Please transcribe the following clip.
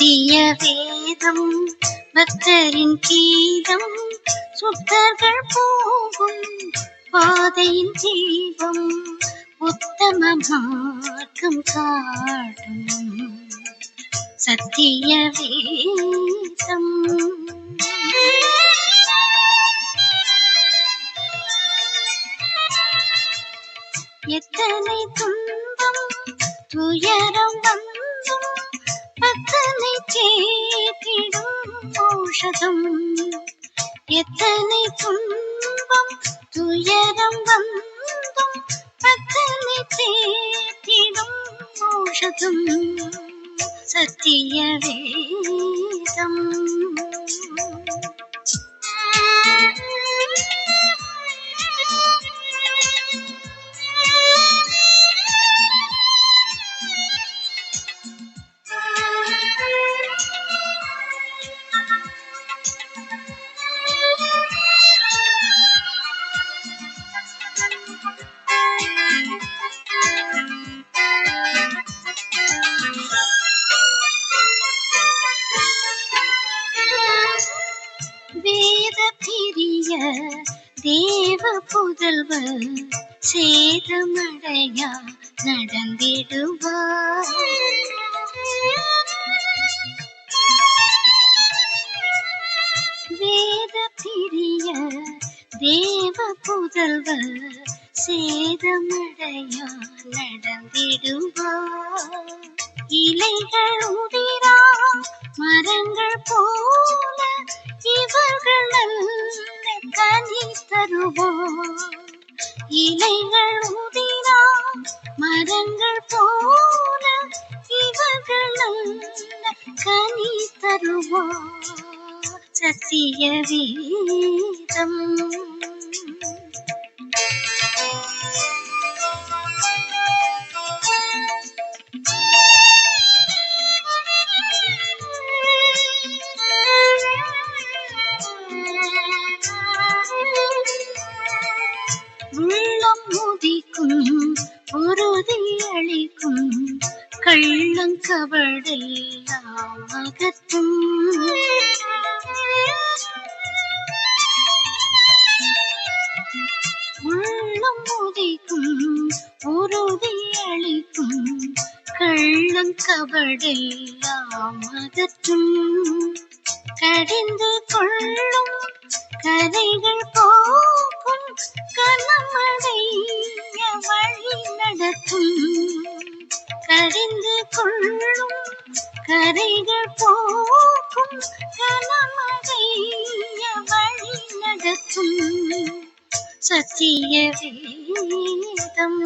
சத்திய வேதம் பக்தரின் கீதம் சுத்தர்கள் போகும் பாதையின் தீபம் உத்தம மார்க்கம் காட்டும். சத்திய வேதம். எத்தனை துன்பம் துயரம் வந்த ஓஷதம் எத்தனை துன்பம் துயரம் வந்தும் பக்தனை சேத்திடும் ஓஷதம் சத்திய வேதம் தேவ புதல்வர் சேதமடையா நடந்திடுவார். வேத பிரிய தேவ புதல்வர் சேதமடையா நடந்திடுவார். இலைகள் உதிரா மரங்கள் போல இவர்கள் நல்ல கனி தருவோம் இலைகள் உதிரா மரங்கள் போல இவர்கள் நல்ல கனி தருவோம் சத்திய வீதம் முதிக்கும் உறுதி அளிக்கும் கள்ளங்கவடெல்லாம் அகற்றும் உள்ளம் உதிக்கும் உறுதி அளிக்கும் கள்ளங்கவடெல்லாம் அகற்றும் கடிந்து கொள்ளும் கதைகள் போகும் கனமடைய கரைகள் போக்கும் கனமடைய வழி நடத்தும் சத்திய வேதம்